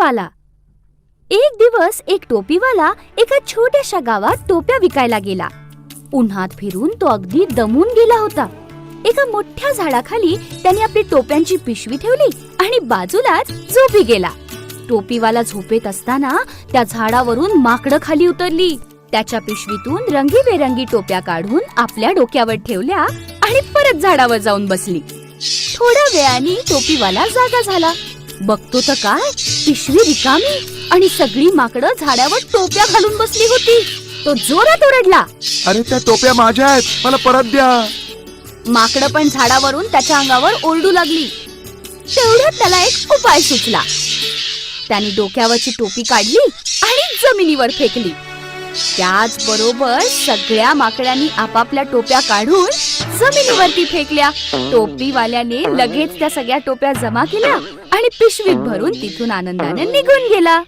टोपीवाला एक दिवस एक टोपीवाला एका छोट्याशा गावात टोप्या विकायला गेला. उन्हात फिरून तो अगदी दमून गेला होता. एका मोठ्या झाडाखाली त्याने आपली टोप्यांची पिशवी ठेवली आणि बाजूलाच झोपी गेला. टोपीवाला झोपेत असताना त्या झाडावरून माकडं खाली उतरली. त्याच्या पिशवीतून रंगीबेरंगी टोप्या काढून आपल्या डोक्यावर ठेवल्या आणि परत झाडावर जाऊन बसली. थोड्या वेळाने टोपीवाला जागा झाला. बघतो तर काय? पिशवी रिकामी आणि सगळी माकडं झाडावर टोप्या घालून बसली होती. तो जोरात ओरडला. अरे त्या टोप्या माझ्या आहेत. मला परत द्या. माकडं पण झाडावरून त्याच्या अंगावर ओरडू लागली. तेवढ्यात त्याला एक उपाय सुचला. त्याने डोक्यावरची टोपी काढली आणि जमिनीवर फेकली. त्याच बरोबर सगळ्या माकड्यांनी आपापल्या टोप्या काढून जमिनीवरती फेकल्या. टोपीवाल्याने लगेच त्या सगळ्या टोप्या जमा केल्या. आणि पिशवीत भरून तिथून आनंदाने निघून गेला.